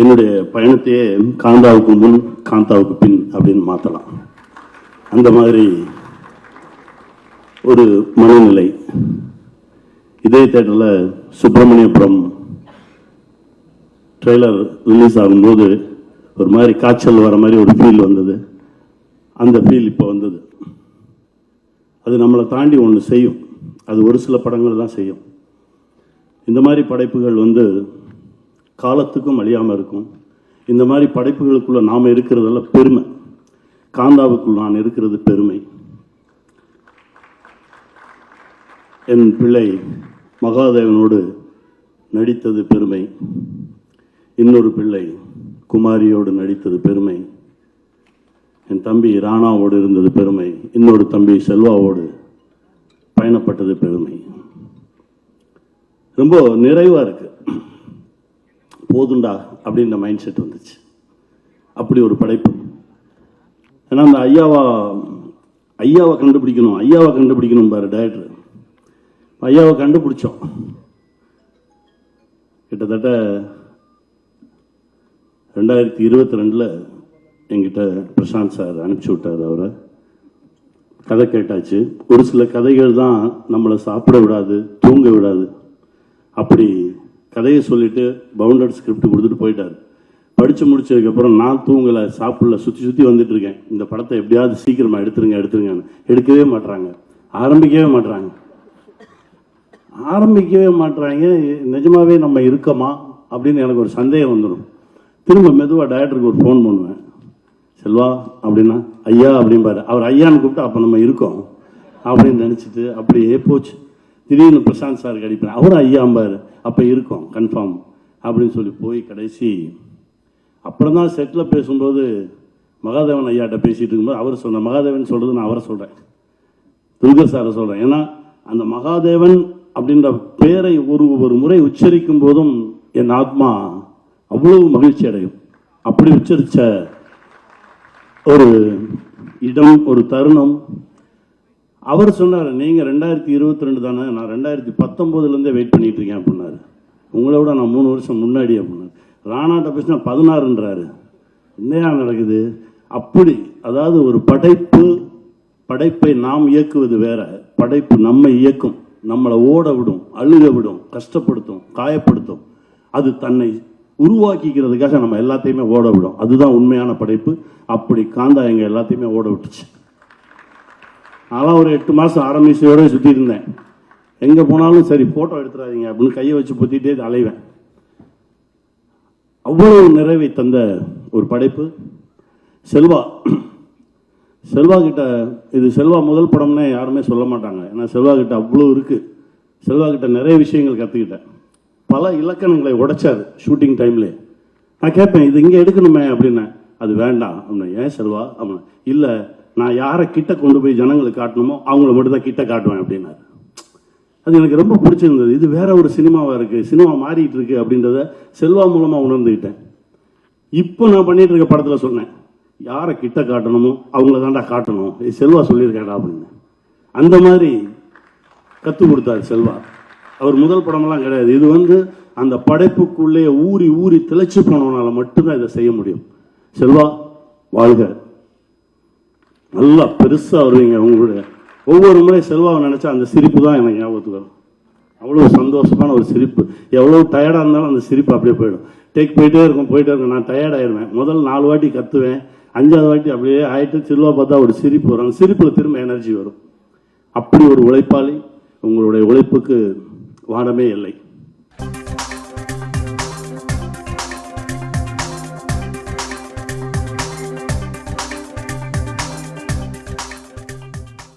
என்னுடைய பயணத்தையே காந்தாவுக்கு முன் காந்தாவுக்கு பின் அப்படின்னு மாற்றலாம் அந்த மாதிரி ஒரு மனநிலை. இதே தேட்டரில் சுப்பிரமணியபுரம் ட்ரெய்லர் ரிலீஸ் ஆகும்போது ஒரு மாதிரி காய்ச்சல் வர மாதிரி ஒரு ஃபீல் வந்தது. அந்த ஃபீல் இப்போ வந்தது. அது நம்மளை தாண்டி ஒன்று செய்யும். அது ஒரு சில படங்கள் தான் செய்யும். இந்த மாதிரி படைப்புகள் வந்து காலத்துக்கும் அழியாமல் இருக்கும். இந்த மாதிரி படைப்புகளுக்குள்ளே நாம் இருக்கிறதெல்லாம் பெருமை. காந்தாவுக்குள் நான் இருக்கிறது பெருமை. என் பிள்ளை மகாதேவனோடு நடித்தது பெருமை. இன்னொரு பிள்ளை குமாரியோடு நடித்தது பெருமை. என் தம்பி ராணாவோடு இருந்தது பெருமை. இன்னொரு தம்பி செல்வாவோடு பயணப்பட்டது பெருமை. ரொம்ப நிறைவாக இருக்குது போதுண்டா அப்படின்ற மைண்ட் செட் வந்துச்சு. அப்படி ஒரு படைப்பு. ஏன்னா அந்த ஐயாவா ஐயாவை கண்டுபிடிக்கணும் ஐயாவை கண்டுபிடிக்கணும் பாரு டேரக்டர் ஐயாவை கண்டுபிடிச்சோம். கிட்டத்தட்ட ரெண்டாயிரத்தி இருபத்தி ரெண்டில் எங்கிட்ட பிரசாந்த் சார் அனுப்பிச்சி விட்டார் அவரை. கதை கேட்டாச்சு. ஒரு சில கதைகள் தான் நம்மளை சாப்பிட விடாது தூங்க விடாது. அப்படி கதையை சொல்லிட்டு பவுண்டட் ஸ்கிரிப்ட் கொடுத்துட்டு போயிட்டார். படித்து முடிச்சதுக்கப்புறம் நான் தூங்கலை சாப்பிடல சுற்றி சுற்றி வந்துட்டு இருக்கேன் இந்த படத்தை எப்படியாவது சீக்கிரமாக எடுத்துருங்க எடுத்துருங்கன்னு. எடுக்கவே மாட்றாங்க. ஆரம்பிக்கவே மாட்றாங்க. ஆரம்பிக்கவே மாட்றாங்க. நிஜமாவே நம்ம இருக்கோமா? அப்படின்னு எனக்கு ஒரு சந்தேகம் வந்துடும். திரும்ப மெதுவாக டைரக்டருக்கு ஒரு ஃபோன் பண்ணுவேன். செல்வா அப்படின்னா ஐயா அப்படிம்பாரு. அவர் ஐயான்னு கூப்பிட்டு அப்போ நம்ம இருக்கோம். அப்படின்னு நினச்சிட்டு அப்படியே போச்சு. திடீர்னு பிரசாந்த் சார் அடிப்பேன் அவர் ஐயாம்பார் அப்போ இருக்கும் கன்ஃபார்ம் அப்படின்னு சொல்லி போய் கடைசி. அப்புறம் தான் செட்டில் பேசும்போது மகாதேவன் ஐயாட்ட பேசிகிட்டு இருக்கும்போது அவர் சொன்ன மகாதேவன் சொல்கிறது நான் அவரை சொல்கிறேன் துர்கர் சாரை சொல்கிறேன் ஏன்னா அந்த மகாதேவன் அப்படின்ற பேரை ஒரு ஒரு முறை உச்சரிக்கும் போதும் என் ஆத்மா அவ்வளவு மகிழ்ச்சி அடையும். அப்படி உச்சரித்த ஒரு இடம் ஒரு தருணம் அவர் சொன்னார் நீங்கள் ரெண்டாயிரத்தி இருபத்தி ரெண்டு தானே நான் ரெண்டாயிரத்தி பத்தொம்போதுலேருந்தே வெயிட் பண்ணிகிட்டு இருக்கேன் அப்படின்னாரு. உங்களை விட நான் மூணு வருஷம் முன்னாடி அப்படின்னாரு. ராணாட்ட பேசினா பதினாறுன்றாரு. என்னையா நடக்குது? அப்படி அதாவது ஒரு படைப்பு படைப்பை நாம் இயக்குவது வேற. படைப்பு நம்மை இயக்கும். நம்மளை ஓட விடும் அழுக விடும் கஷ்டப்படுத்தும் காயப்படுத்தும். அது தன்னை உருவாக்கிக்கிறதுக்காக நம்ம எல்லாத்தையுமே ஓட விடும். அதுதான் உண்மையான படைப்பு. அப்படி காந்தா எங்கள் எல்லாத்தையுமே ஓட விட்டுச்சு. நான்லாம் ஒரு எட்டு மாதம் ஆரம்பிச்சோட சுற்றி இருந்தேன் எங்கே போனாலும் சரி ஃபோட்டோ எடுத்துடாதீங்க அப்படின்னு கையை வச்சு பொத்திட்டே அலைவேன். அவ்வளவு நிறைவை தந்த ஒரு படைப்பு. செல்வா செல்வா கிட்ட இது செல்வா முதல் படம்னே யாருமே சொல்ல மாட்டாங்க. ஏன்னா செல்வா கிட்ட அவ்வளோ இருக்குது செல்வா கிட்ட நிறைய விஷயங்கள் கற்றுக்கிட்டேன் பல இலக்கணங்களை உடைச்சார் ஷூட்டிங் டைம்ல நான் கேட்பேன் இது இங்கே எடுக்கணுமே அப்படின்னேன். அது வேண்டாம் அப்படின்னா ஏன் செல்வா? அப்படின்னா இல்லை நான் யாரை கிட்ட கொண்டு போய் ஜனங்களுக்கு காட்டணுமோ அவங்கள மட்டும் தான் கிட்ட காட்டுவேன் அப்படின்னாரு. அது எனக்கு ரொம்ப பிடிச்சிருந்தது. இது வேற ஒரு சினிமாவாக இருக்கு. சினிமா மாறிட்டு இருக்கு அப்படின்றத செல்வா மூலமாக உணர்ந்துக்கிட்டேன் இப்போ நான் பண்ணிட்டு இருக்க படத்தில் சொன்னேன். யாரை கிட்ட காட்டணுமோ அவங்கள தாண்டா காட்டணும். இது செல்வா சொல்லியிருக்காடா அப்படின்னு. அந்த மாதிரி கற்றுக் கொடுத்தாரு செல்வா. அவர் முதல் படமெல்லாம் கிடையாது. இது வந்து அந்த படைப்புக்குள்ளே ஊறி ஊறி திளைச்சு போனவனால மட்டும்தான் இதை செய்ய முடியும். செல்வா வாழ்க. நல்லா பெருசாக வருவீங்க உங்களுடைய. ஒவ்வொரு முறை செல்வாவை நினச்சா அந்த சிரிப்பு தான் எனக்கு ஞாபகத்துக்கு வரும். அவ்வளோ சந்தோஷமான ஒரு சிரிப்பு. எவ்வளோ டயர்டாக இருந்தாலும் அந்த சிரிப்பு அப்படியே போயிடும். டேக் போயிட்டே இருக்கும் போயிட்டே இருக்கும். நான் டயர்டாயிருவேன் முதல் நாலு வாட்டி கற்றுவேன் அஞ்சாவது வாட்டி அப்படியே ஆயிட்டு செல்வா பார்த்தா ஒரு சிரிப்பு வரும். அந்த சிரிப்பில் திரும்ப எனர்ஜி வரும். அப்படி ஒரு உழைப்பாளி உங்களுடைய உழைப்புக்கு வாடமே இல்லை.